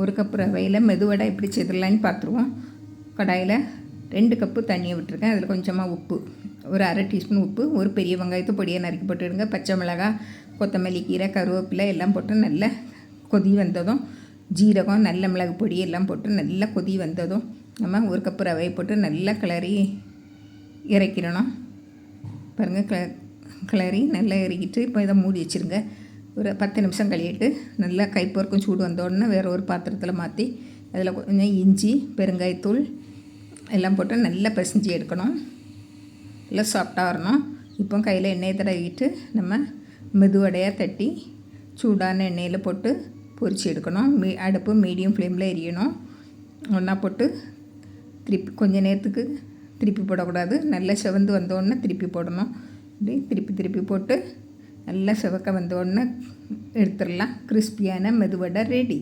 ஒரு கப்பு ரவையில் மெதுவடை எப்படி செய்திடலான்னு பார்த்துருவோம். கடாயில் ரெண்டு கப்பு தண்ணியை விட்டுருக்கேன். அதில் கொஞ்சமாக உப்பு. ஒரு அரை டீஸ்பூன் உப்பு. ஒரு பெரிய வெங்காயத்தை பொடியை நறுக்கி போட்டுடுங்க பச்சை மிளகாய் கொத்தமல்லி கீரை கருவேப்பிலை எல்லாம் போட்டு நல்லா கொதி வந்ததும் ஜீரகம் நல்ல மிளகு பொடி எல்லாம் போட்டு நல்லா கொதி வந்ததும் நம்ம ஒரு கப்பு ரவையை போட்டு நல்லா கிளறி இறக்கிடணும். பாருங்கள் கிள கிளறி நல்லா இறக்கிட்டு இப்போ இதை மூடி வச்சுருங்க. ஒரு பத்து நிமிஷம் கழுவிட்டு நல்லா கைப்பொருக்கும் சூடு வந்தோடனே வேறு ஒரு பாத்திரத்தில் மாற்றி அதில் கொஞ்சம் இஞ்சி பெருங்காயத்தூள் எல்லாம் போட்டு நல்லா பிசைஞ்சு எடுக்கணும். நல்லா சாஃப்டாக வரணும். இப்போ கையில் எண்ணெயை தடவிட்டு நம்ம மெதுவடையாக தட்டி சூடான எண்ணெயில் போட்டு பொரிச்சு எடுக்கணும். மீ அடுப்பு மீடியம் ஃப்ளேமில் எரியணும். ஒன்றா போட்டு திருப்பி கொஞ்ச நேரத்துக்கு திருப்பி போடக்கூடாது. நல்லா செவந்து வந்தோடனே திருப்பி போடணும். இப்படி திருப்பி திருப்பி போட்டு நல்லா செவக்க வந்தோடனே எடுத்துடலாம். கிறிஸ்பியான மெதுவடை ரெடி